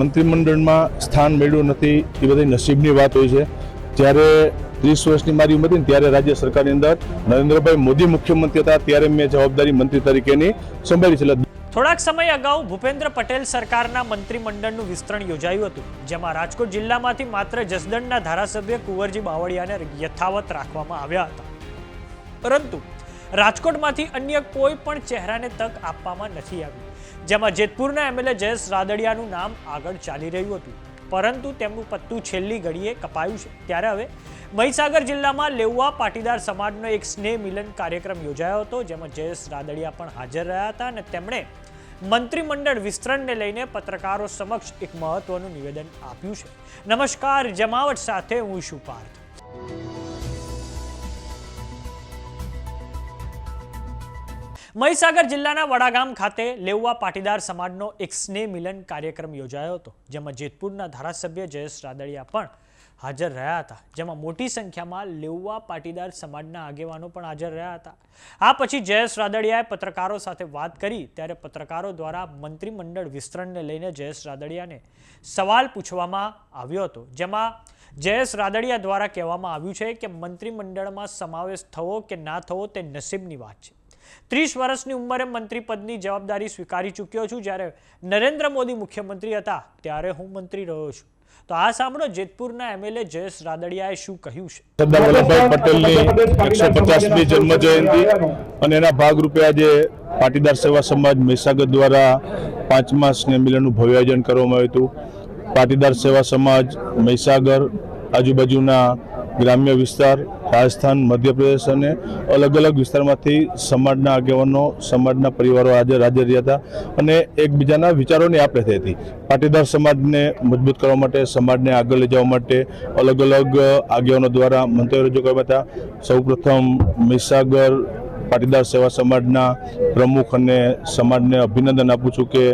મંત્રીમંડળમાં સ્થાન મેળવ્યું નથી, એ બધી નસીબની વાત હોય છે. જ્યારે ત્રીસ વર્ષની મારી ઉંમર હતી ત્યારે રાજ્ય સરકારની અંદર નરેન્દ્રભાઈ મોદી મુખ્યમંત્રી હતા, ત્યારે મેં જવાબદારી મંત્રી તરીકેની સંભાળી છે. થોડાક સમય અગાઉ ભૂપેન્દ્ર પટેલ સરકારના મંત્રીમંડળનું વિસ્તરણ યોજાયું હતું, જેમાં રાજકોટ જિલ્લામાંથી માત્ર જસદણના ધારાસભ્ય કુંવરજી બાવળિયાને યથાવત રાખવામાં આવ્યા હતા. પરંતુ રાજકોટમાંથી અન્ય કોઈ પણ ચહેરાને તક આપવામાં નથી આવી. જેમાં જેતપુરના એમએલએ જયેશ રાદડિયાનું નામ આગળ ચાલી રહ્યું હતું. પરંતુ તેમનું પત્તું છેલ્લી ઘડીએ કપાયું છે. ત્યારે હવે મહીસાગર જિલ્લામાં લેઉવા પાટીદાર સમાજનો એક સ્નેહ મિલન કાર્યક્રમ યોજાયો હતો, જેમાં જયેશ રાદડિયા પણ હાજર રહ્યા હતા અને તેમણે મંત્રીમંડળ વિસ્તરણને લઈને પત્રકારો સમક્ષ એક મહત્વનું નિવેદન આપ્યું છે. નમસ્કાર, જમાવટ સાથે હું શું પાર્થ. મહીસાગર જિલ્લાના વડાગામ ખાતે લેઉવા પાટીદાર સમાજનો એક સ્નેહ મિલન કાર્યક્રમ યોજાયો હતો, જેમાં જેતપુરના ધારાસભ્ય જયેશ રાદડિયા પણ હાજર રહ્યા હતા. જેમાં મોટી સંખ્યામાં લેઉવા પાટીદાર સમાજના આગેવાનો પણ હાજર રહ્યા હતા. આ પછી જયેશ રાદડિયાએ પત્રકારો સાથે વાત કરી, ત્યારે પત્રકારો દ્વારા મંત્રીમંડળ વિસ્તરણને લઈને જયેશ રાદડિયાને સવાલ પૂછવામાં આવ્યો હતો, જેમાં જયેશ રાદડિયા દ્વારા કહેવામાં આવ્યું છે કે મંત્રીમંડળમાં સમાવેશ થવો કે ના થવો તે નસીબની વાત છે. ત્રીસ વર્ષની ઉંમરે મંત્રી પદની જવાબદારી સ્વીકારી ચૂક્યો છું. જ્યારે નરેન્દ્ર મોદી મુખ્યમંત્રી હતા, ત્યારે હું મંત્રી રહ્યો છું. તો આ સાંભળો, જેતપુરના એમએલએ જયેશ રાદડિયાએ શું કહ્યું છે? સરદાર વલ્લભભાઈ પટેલની એકસો પચાસમી જન્મ જયંતિ અને એના ભાગરૂપે આજે પાટીદાર સેવા સમાજ મહીસાગર દ્વારા પાંચમા સ્નેહમિલનનું ભવ્ય આયોજન કરવામાં આવ્યું હતું. પાટીદાર સેવા સમાજ મહીસાગર આજુબાજુના ગ્રામ્ય વિસ્તાર રાજસ્થાન, મધ્યપ્રદેશ અને અલગ અલગ વિસ્તારમાંથી સમાજના આગેવાનો, સમાજના પરિવારો આજે હાજર રહ્યા હતા અને એકબીજાના વિચારોની આપલે થઈ હતી. પાટીદાર સમાજને મજબૂત કરવા માટે, સમાજને આગળ લઈ જવા માટે અલગ અલગ આગેવાનો દ્વારા મંતવ્યો રજૂ કરવા હતા. સૌપ્રથમ મહીસાગર પાટીદાર સેવા સમાજના પ્રમુખ અને સમાજને અભિનંદન આપું છું કે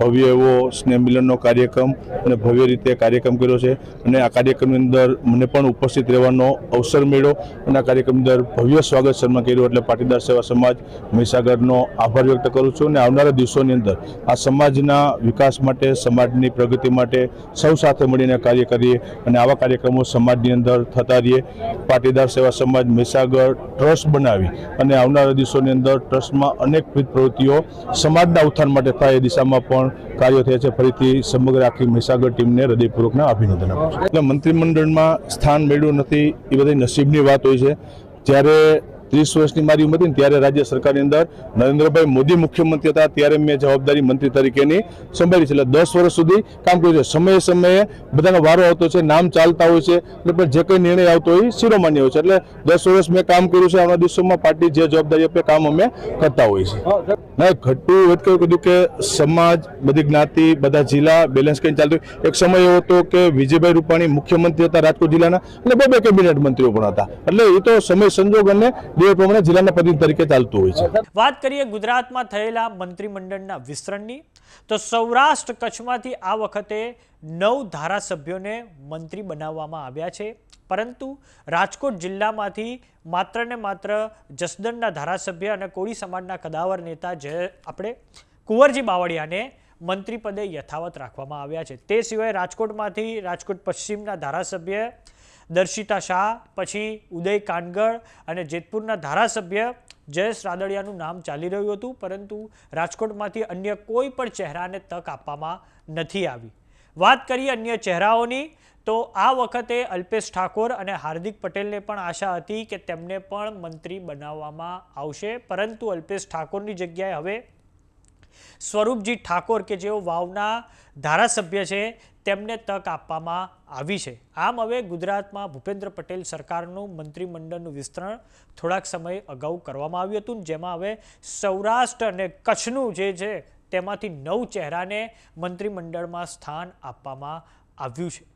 ભવ્ય એવો સ્નેહમિલનનો કાર્યક્રમ અને ભવ્ય રીતે કાર્યક્રમ કર્યો છે. અને આ કાર્યક્રમની અંદર મને પણ ઉપસ્થિત રહેવાનો અવસર મળ્યો અને આ કાર્યક્રમની અંદર ભવ્ય સ્વાગત સન્માન કર્યું એટલે પાટીદાર સેવા સમાજ મહીસાગરનો આભાર વ્યક્ત કરું છું અને આવનારા દિવસોની અંદર આ સમાજના વિકાસ માટે, સમાજની પ્રગતિ માટે સૌ સાથે મળીને કાર્ય કરીએ અને આવા કાર્યક્રમો સમાજની અંદર થતા રહીએ. પાટીદાર સેવા સમાજ મહીસાગર ટ્રસ્ટ બનાવી અને આવનારા દિવસોની અંદર ટ્રસ્ટમાં અનેકવિધ પ્રવૃત્તિઓ સમાજના ઉત્થાન માટે થાય એ દિશામાં પણ કાર્યો થયા છે. ફરીથી સમગ્ર આખી મહીસાગર ટીમને હૃદયપૂર્વકના અભિનંદન આપું છું. એટલે મંત્રીમંડળમાં સ્થાન મેળવ્યું નથી, એ બધી નસીબની વાત હોય છે. જ્યારે ત્રીસ વર્ષની મારી ઉંમર હતી ત્યારે રાજ્ય સરકારની અંદર નરેન્દ્રભાઈ મોદી મુખ્યમંત્રી હતા ત્યારે મેં જવાબદારી મંત્રી તરીકેની સંભાળી છે. એટલે દસ વર્ષ સુધી કામ કર્યું છે. સમયે સમયે બધાનો વારો આવતો છે નામ ચાલતા હોય છે એટલે પણ જે કંઈ નિર્ણય આવતો હોય એ શિરોમાન્ય હોય છે. એટલે દસ વર્ષ મેં કામ કર્યું છે આવનારા દિવસોમાં પાર્ટી જે જવાબદારી આપે કામ અમે કરતા હોઈએ છીએ. ના ઘટતું કહ્યું કીધું કે સમાજ બધી જ્ઞાતિ બધા જિલ્લા બેલેન્સ કરીને ચાલતું એક સમય એવો હતો કે વિજયભાઈ રૂપાણી મુખ્યમંત્રી હતા રાજકોટ જિલ્લાના અને બે બે કેબિનેટ મંત્રીઓ પણ હતા. એટલે એ તો સમય સંજોગ અને બે પ્રમાણે જિલ્લાના પ્રતિનિધિ તરીકે ચાલતું હોય છે. વાત કરીએ ગુજરાતમાં થયેલા મંત્રીમંડળના વિસ્તરણની, તો સૌરાષ્ટ્ર કચ્છમાંથી આ વખતે નવ ધારાસભ્યોને મંત્રી બનાવવામાં આવ્યા છે. પરંતુ રાજકોટ જિલ્લામાંથી માત્ર ને માત્ર જસદણના ધારાસભ્ય અને કોળી સમાજના કદાવર નેતા જે આપણે કુંવરજી બાવળિયાને મંત્રી પદે યથાવત રાખવામાં આવ્યા છે. તે સિવાય રાજકોટમાંથી રાજકોટ પશ્ચિમના ધારાસભ્ય દર્શિતા શાહ, પછી ઉદય કાનગળ અને જેતપુરના ધારાસભ્ય જયેશ રાદડિયાનું નામ ચાલી રહ્યું હતું, પરંતુ રાજકોટમાંથી અન્ય કોઈ પણ ચહેરાને તક આપવામાં નથી આવી. વાત કરીએ અન્ય ચહેરાઓની, તો આ વખતે અલ્પેશ ઠાકોર અને હાર્દિક પટેલને પણ આશા હતી કે તેમને પણ મંત્રી બનાવવામાં આવશે, પરંતુ અલ્પેશ ઠાકોરની જગ્યાએ હવે સ્વરૂપજી ઠાકોર કે જેઓ વાવના ધારાસભ્ય છે, તેમને તક આપવામાં આવી છે. આમ હવે ગુજરાતમાં ભૂપેન્દ્ર પટેલ સરકારનું મંત્રીમંડળનું વિસ્તરણ થોડાક સમય અગાઉ કરવામાં આવ્યું હતું. જેમાં હવે સૌરાષ્ટ્ર અને કચ્છનું જે છે, તેમાંથી નવ ચહેરાને મંત્રીમંડળમાં સ્થાન આપવામાં આવ્યું છે.